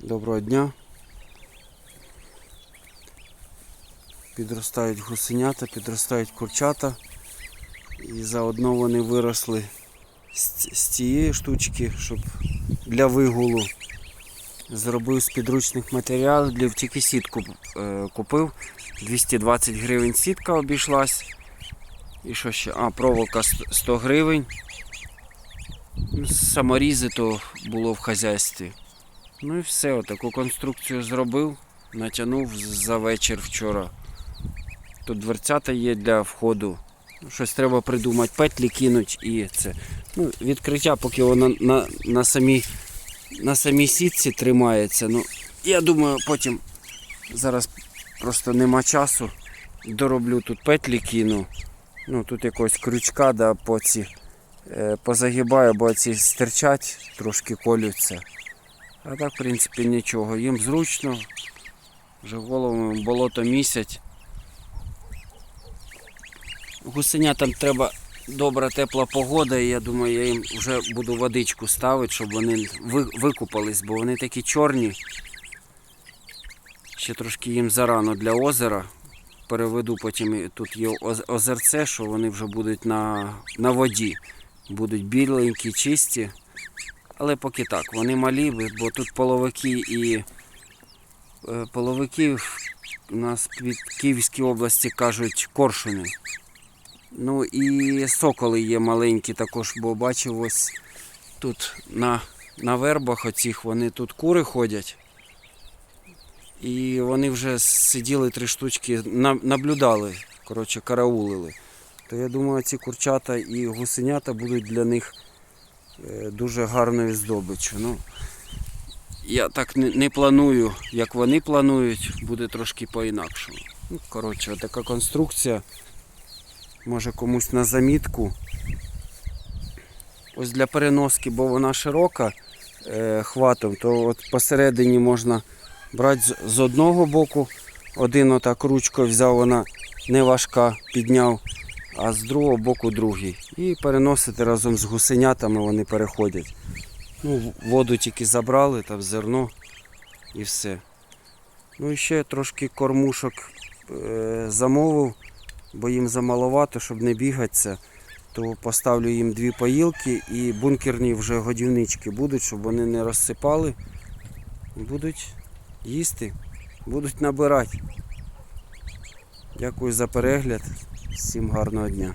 Доброго дня. Підростають гусенята, підростають курчата. І заодно вони виросли з, цієї штучки, щоб для вигулу зробив з підручних матеріалів, тільки сітку е, купив. 220 гривень сітка обійшлась. І що ще? А, проволока 100 100 гривень. Ну, Саморізи то було в хазяйстві. Ну і все, отаку конструкцію зробив, натягнув за вечір вчора. Тут дверцята є для входу. Ну, Щось треба придумати, петлі кинуть і це. Ну, відкриття, поки воно на, на, самій, на самій сітці тримається. Ну, я думаю, потім зараз просто нема часу. Дороблю тут петлі кину. Ну, тут якогось крючка, да, по ці, е, позагибаю, бо ці стирчать, трошки колються. А так, в принципі, нічого. Їм зручно. Вже голову болото місять. Гусенятам треба добра тепла погода, і я думаю, я їм вже буду водичку ставити, щоб вони викупались, бо вони такі чорні. Ще трошки їм зарано для озера. Переведу потім тут є озерце, що вони вже будуть на, на воді. Будуть біленькі, чисті. Але поки так, вони малі, бо тут половики і е, половики в- нас під Київській області кажуть коршуни. Ну і соколи є маленькі також, бо бачив ось тут на, на вербах оцих вони тут кури ходять. І вони вже сиділи три штучки, наблюдали, коротше, караулили. То я думаю, ці курчата і гусенята будуть для них дуже гарною здобиччю. Ну, я так не, планую, як вони планують, буде трошки по-інакшому. Ну, коротше, така конструкція. Може комусь на замітку. Ось для переноски, бо вона широка е, хватом, то от посередині можна брати з одного боку, один отак ручкою взяв, вона не важка, підняв, а з другого боку другий. І переносити разом з гусенятами вони переходять. Ну, воду тільки забрали, там зерно і все. Ну і ще трошки кормушок е, замовив, бо їм замаловато, щоб не бігатися. То поставлю їм дві поїлки і бункерні вже годівнички будуть, щоб вони не розсипали. Будуть їсти, будуть набирати. Дякую за перегляд. Всім гарного дня.